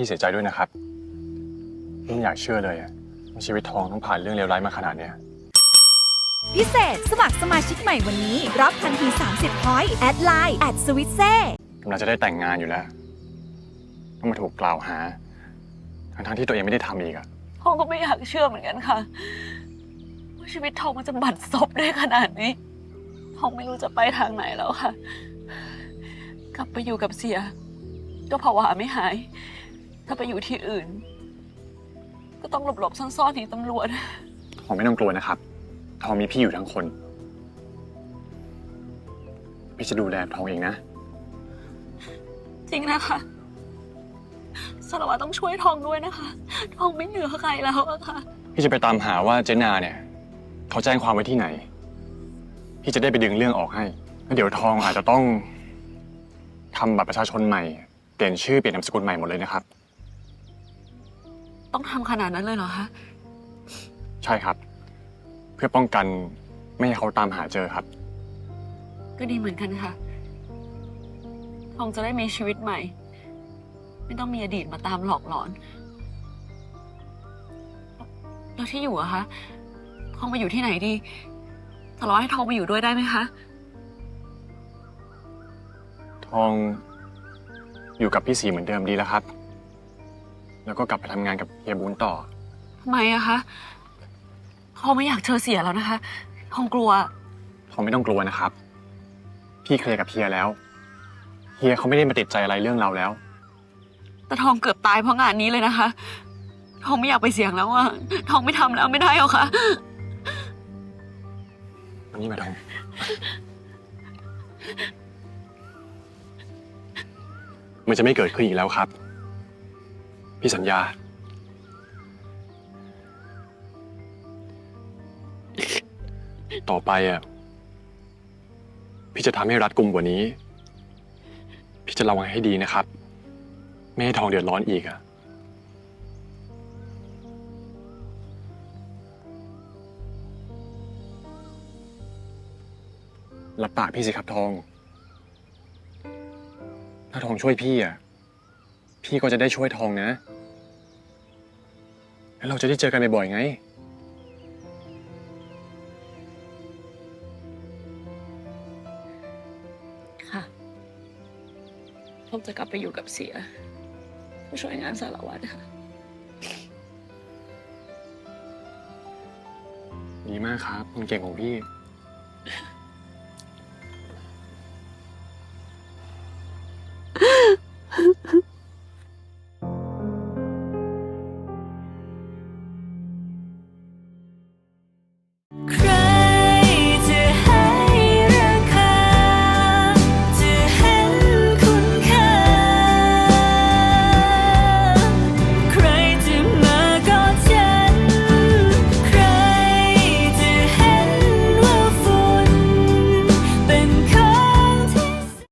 พี่เสียใจด้วยนะครับพี่ไม่อยากเชื่อเลยอะว่าชีวิตทองต้องผ่านเรื่องเลวร้ายมาขนาดเนี้ย พิเศษ สมัครสมาชิกใหม่วันนี้ รับทันที 30พอยต์แอดไลน์แอดสวิตเซ่กำลังจะได้แต่งงานอยู่แล้ว ต้องมาถูกกล่าวหา ทั้งๆที่ตัวเองไม่ได้ทำอีกอะทองก็ไม่อยากเชื่อเหมือนกันค่ะว่าชีวิตทองมันจะบัดซบได้ขนาดนี้ทองไม่รู้จะไปทางไหนแล้วค่ะ กลับไปอยู่กับเสีย ก็ภาวะไม่หาย ถ้าไปอยู่ที่อื่น ก็ต้องหลบๆซ่อนๆหนีตำรวจทองไม่ต้องกลัวนะครับทองมีพี่อยู่ทั้งคน พี่จะดูแลทองเองนะ จริงนะคะสารวัตรต้องช่วยทองด้วยนะคะ ทองไม่เหลือใครแล้วอะค่ะ พี่จะไปตามหาว่าเจนาเนี่ย เขาแจ้งความไว้ที่ไหน พี่จะได้ไปดึงเรื่องออกให้แล้วเดี๋ยวทองอาจจะต้องทำบัตรประชาชนใหม่ เปลี่ยนชื่อเปลี่ยนนามสกุลใหม่หมดเลยนะครับ ต้องทำขนาดนั้นเลยเหรอคะ ใช่ครับ เพื่อป้องกันไม่ให้เขาตามหาเจอครับ ก็ดีเหมือนกันค่ะทองจะได้มีชีวิตใหม่ ไม่ต้องมีอดีตมาตามหลอกหลอน แล้วที่อยู่อะคะทองไปอยู่ที่ไหนดีทะเลาะให้ทองไปอยู่ด้วยได้ไหมคะ ทองอยู่กับพี่สีเหมือนเดิมดีแล้วครับ แล้วก็กลับไปทำงานกับเฮียบุญต่อ ทำไมอะคะทองไม่อยากเจอเสียแล้วนะคะทองกลัว ทองไม่ต้องกลัวนะครับ พี่เคลียร์กับเฮียแล้ว เฮียเขาไม่ได้มาติดใจอะไรเรื่องเราแล้ว แต่ทองเกือบตายเพราะงานนี้เลยนะคะทองไม่อยากไปเสี่ยงแล้วอะทองไม่ทำแล้วไม่ได้หรอคะวันนี้มาทอง มันจะไม่เกิดขึ้นอีกแล้วครับ พี่สัญญา ต่อไปอะ พี่จะทำให้รัดกุมกว่านี้ พี่จะระวังให้ดีนะครับ ไม่ให้ทองเดือดร้อนอีกอะ รับปากพี่สิครับทอง ถ้าทองช่วยพี่อะ พี่ก็จะได้ช่วยทองนะ แล้วเราจะได้เจอกันบ่อยๆไง ค่ะทองจะกลับไปอยู่กับเสียผู้ช่วยงานสารวัตรค่ะ ดีมากครับคนเก่งของพี่